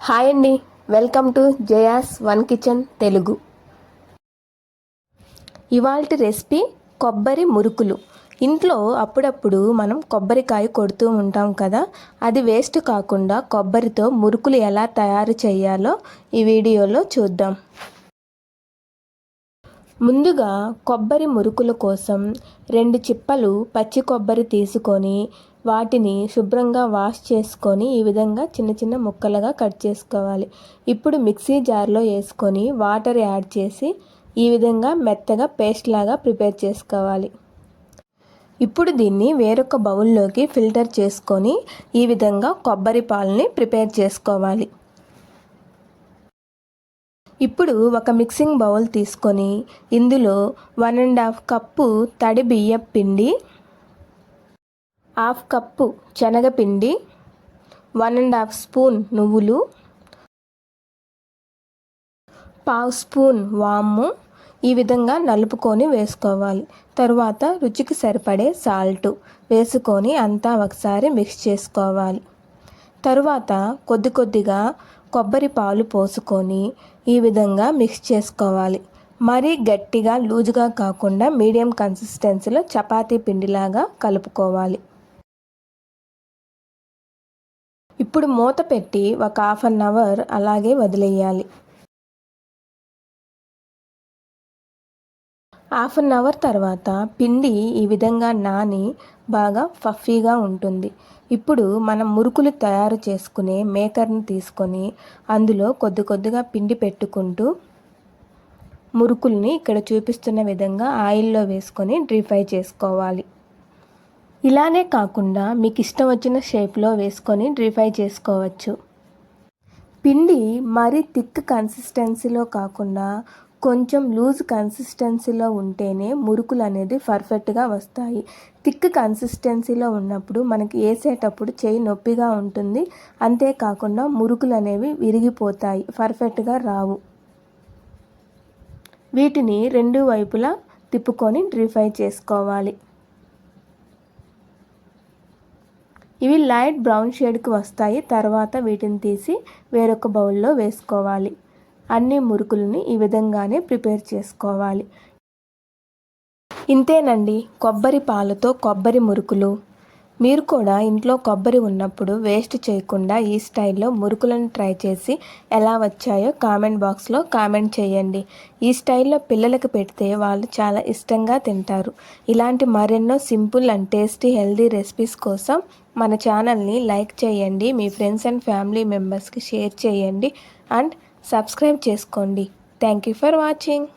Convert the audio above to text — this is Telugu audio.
హాయ్ అండి. Welcome to Jaya's one kitchen Telugu. ఇవాల్టి రెసిపీ కొబ్బరి మురుకులు. ఇంట్లో అప్పుడప్పుడు మనం కొబ్బరికాయ కొడుతూ ఉంటాం కదా అది వేస్ట్ కాకుండా కొబ్బరితో మురుకులు ఎలా తయారు చేయాలో ఈ వీడియోలో చూద్దాం. ముందుగా కొబ్బరి మురుకుల కోసం రెండు చిప్పలు పచ్చి కొబ్బరి తీసుకొని వాటిని శుభ్రంగా వాష్ చేసుకొని ఈ విధంగా చిన్న చిన్న ముక్కలుగా కట్ చేసుకోవాలి. ఇప్పుడు మిక్సీ జార్లో వేసుకొని వాటర్ యాడ్ చేసి ఈ విధంగా మెత్తగా పేస్ట్ లాగా ప్రిపేర్ చేసుకోవాలి. ఇప్పుడు దీన్ని వేరొక బౌల్లోకి ఫిల్టర్ చేసుకొని ఈ విధంగా కొబ్బరి పాలని ప్రిపేర్ చేసుకోవాలి. ఇప్పుడు ఒక మిక్సింగ్ బౌల్ తీసుకొని ఇందులో వన్ అండ్ హాఫ్ కప్పు తడి బియ్యం పిండి హాఫ్ కప్పు శనగపిండి వన్ అండ్ హాఫ్ స్పూన్ నువ్వులు పావు స్పూన్ వాము ఈ విధంగా నలుపుకొని వేసుకోవాలి. తరువాత రుచికి సరిపడే సాల్ట్ వేసుకొని అంతా ఒకసారి మిక్స్ చేసుకోవాలి. తరువాత కొద్ది కొద్దిగా కొబ్బరి పాలు పోసుకొని ఈ విధంగా మిక్స్ చేసుకోవాలి. మరీ గట్టిగా లూజుగా కాకుండా మీడియం కన్సిస్టెన్సీలో చపాతీ పిండిలాగా కలుపుకోవాలి. ఇప్పుడు మూత పెట్టి ఒక హాఫ్ అన్ అవర్ అలాగే వదిలేయాలి. హాఫ్ అన్ అవర్ తర్వాత పిండి ఈ విధంగా నాని బాగా ఫఫీగా ఉంటుంది. ఇప్పుడు మనం మురుకులు తయారు చేసుకునే మేకర్ని తీసుకొని అందులో కొద్ది కొద్దిగా పిండి పెట్టుకుంటూ మురుకుల్ని ఇక్కడ చూపిస్తున్న విధంగా ఆయిల్లో వేసుకొని డ్రీ ఫ్రై చేసుకోవాలి. ఇలానే కాకుండా మీకు ఇష్టం వచ్చిన షేప్లో వేసుకొని డ్రిఫై చేసుకోవచ్చు. పిండి మరీ థిక్ కన్సిస్టెన్సీలో కాకుండా కొంచెం లూజ్ కన్సిస్టెన్సీలో ఉంటేనే మురుకులు అనేది పర్ఫెక్ట్గా వస్తాయి. థిక్ కన్సిస్టెన్సీలో ఉన్నప్పుడు మనకి వేసేటప్పుడు చేయి నొప్పిగా ఉంటుంది. అంతేకాకుండా మురుకులు అనేవి విరిగిపోతాయి పర్ఫెక్ట్గా రావు. వీటిని రెండు వైపులా తిప్పుకొని డ్రీఫ్రై చేసుకోవాలి. ఇవి లైట్ బ్రౌన్ షేడ్కి వస్తాయి. తర్వాత వీటిని తీసి వేరొక బౌల్లో వేసుకోవాలి. అన్ని మురుకులని ఈ విధంగానే ప్రిపేర్ చేసుకోవాలి. ఇంతేనండి. కొబ్బరి పాలతో కొబ్బరి మురుకులు. మీరు కూడా ఇంట్లో కొబ్బరి ఉన్నప్పుడు వేస్ట్ చేయకుండా ఈ స్టైల్లో మురుకులను ట్రై చేసి ఎలా వచ్చాయో కామెంట్ బాక్స్లో కామెంట్ చేయండి. ఈ స్టైల్లో పిల్లలకు పెడితే వాళ్ళు చాలా ఇష్టంగా తింటారు. ఇలాంటి మరెన్నో simple and tasty healthy recipes కోసం మన ఛానల్ని లైక్ చేయండి మీ ఫ్రెండ్స్ అండ్ ఫ్యామిలీ మెంబర్స్కి షేర్ చేయండి అండ్ సబ్స్క్రైబ్ చేసుకోండి. Thank you for watching.